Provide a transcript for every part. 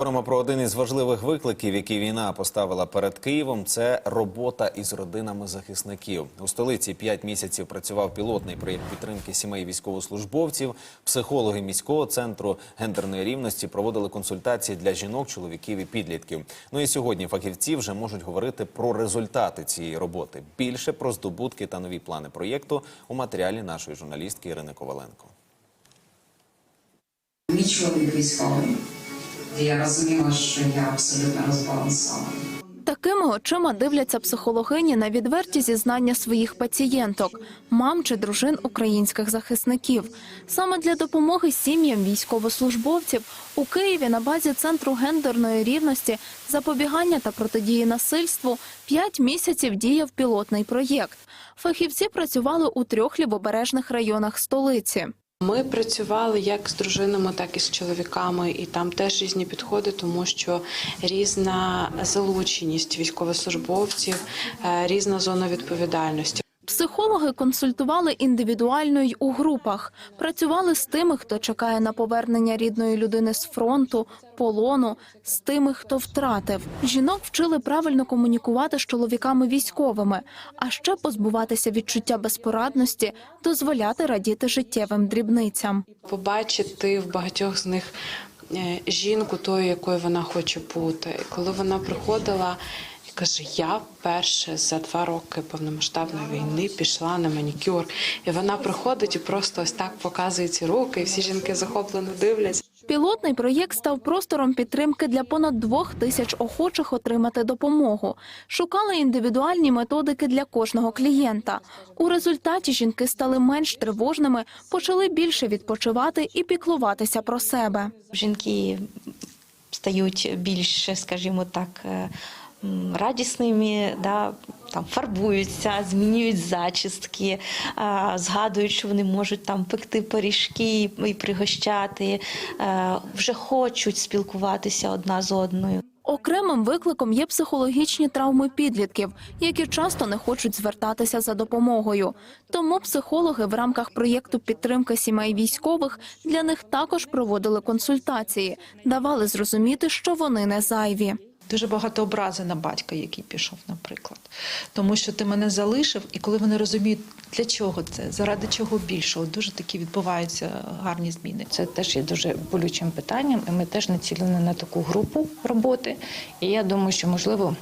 Говоримо про один із важливих викликів, які війна поставила перед Києвом. Це робота із родинами захисників. У столиці п'ять місяців працював пілотний проєкт підтримки сімей військовослужбовців. Психологи міського центру гендерної рівності проводили консультації для жінок, чоловіків і підлітків. Ну і сьогодні фахівці вже можуть говорити про результати цієї роботи. Більше про здобутки та нові плани проєкту у матеріалі нашої журналістки Ірини Коваленко. Мій чоловік військовий. І я розуміла, що я абсолютно розбалансована. Такими очима дивляться психологині на відверті зізнання своїх пацієнток, мам чи дружин українських захисників. Саме для допомоги сім'ям військовослужбовців у Києві на базі центру гендерної рівності, запобігання та протидії насильству п'ять місяців діяв пілотний проєкт. Фахівці працювали у трьох лівобережних районах столиці. Ми працювали як з дружинами, так і з чоловіками, і там теж різні підходи, тому що різна залученість військовослужбовців, е, різна зона відповідальності. Психологи консультували індивідуально й у групах, працювали з тими, хто чекає на повернення рідної людини з фронту, полону, з тими, хто втратив. Жінок вчили правильно комунікувати з чоловіками військовими, а ще позбуватися відчуття безпорадності, дозволяти радіти життєвим дрібницям. Побачити в багатьох з них е, жінку тою, якою вона хоче бути. І коли вона приходила і каже: Я вперше за два роки повномасштабної війни пішла на манікюр, і вона приходить і просто ось так показує ці руки, і всі жінки захоплено дивляться. Пілотний проєкт став простором підтримки для понад двох тисяч охочих отримати допомогу. Шукали індивідуальні методики для кожного клієнта. У результаті жінки стали менш тривожними, почали більше відпочивати і піклуватися про себе. Жінки стають більш, скажімо так, радісними, да, там фарбуються, змінюють зачістки, згадують, що вони можуть там пекти пиріжки і пригощати, е, вже хочуть спілкуватися одна з одною. Окремим викликом є психологічні травми підлітків, які часто не хочуть звертатися за допомогою. Тому психологи в рамках проєкту підтримки сімей військових для них також проводили консультації, давали зрозуміти, що вони не зайві. Дуже багато образи на батька, який пішов, наприклад. Тому що ти мене залишив, і коли вони розуміють, для чого це, заради чого більшого, дуже такі відбуваються гарні зміни. Це теж є дуже болючим питанням, і ми теж націлені на таку групу роботи. І я думаю, що можливо.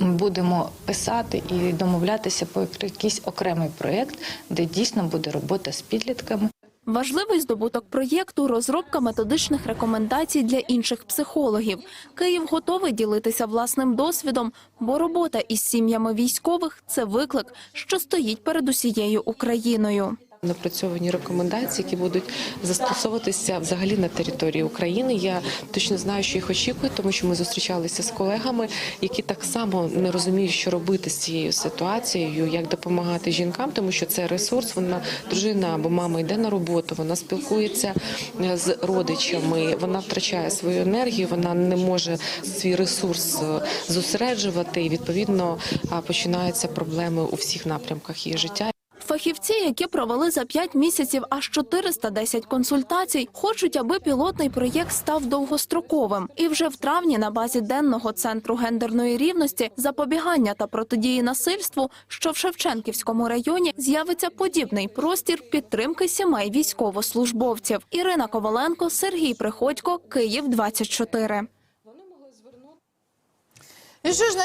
Ми будемо писати і домовлятися про якийсь окремий проєкт, де дійсно буде робота з підлітками. Важливий здобуток проєкту розробка методичних рекомендацій для інших психологів. Київ готовий ділитися власним досвідом, бо робота із сім'ями військових це виклик, що стоїть перед усією Україною. Напрацьовані рекомендації, які будуть застосовуватися взагалі на території України. Я точно знаю, що їх очікують, тому що ми зустрічалися з колегами, які так само не розуміють, що робити з цією ситуацією, як допомагати жінкам, тому що це ресурс. Вона дружина або мама йде на роботу, вона спілкується е, з родичами, вона втрачає свою енергію, вона не може свій ресурс е, зосереджувати, і відповідно починаються проблеми у всіх напрямках її життя. Фахівці, які провели за 5 місяців аж 410 консультацій, хочуть, аби пілотний проєкт став довгостроковим. І вже в травні на базі денного центру гендерної рівності, запобігання та протидії насильству, що в Шевченківському районі з'явиться подібний простір підтримки сімей військовослужбовців. Ірина Коваленко, Сергій Приходько, Київ 24. І що ж